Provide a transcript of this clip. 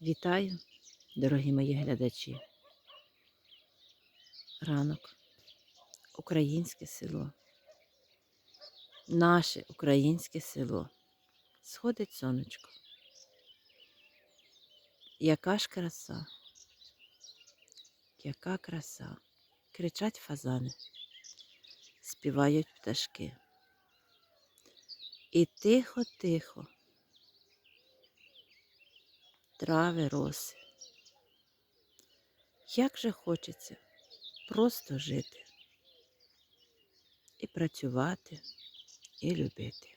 Вітаю, дорогі мої глядачі. Ранок, українське село. Наше українське село. Сходить сонечко. Яка ж краса, яка краса. Кричать фазани, співають пташки. І тихо-тихо трави, роси. Як же хочеться просто жити і працювати, і любити.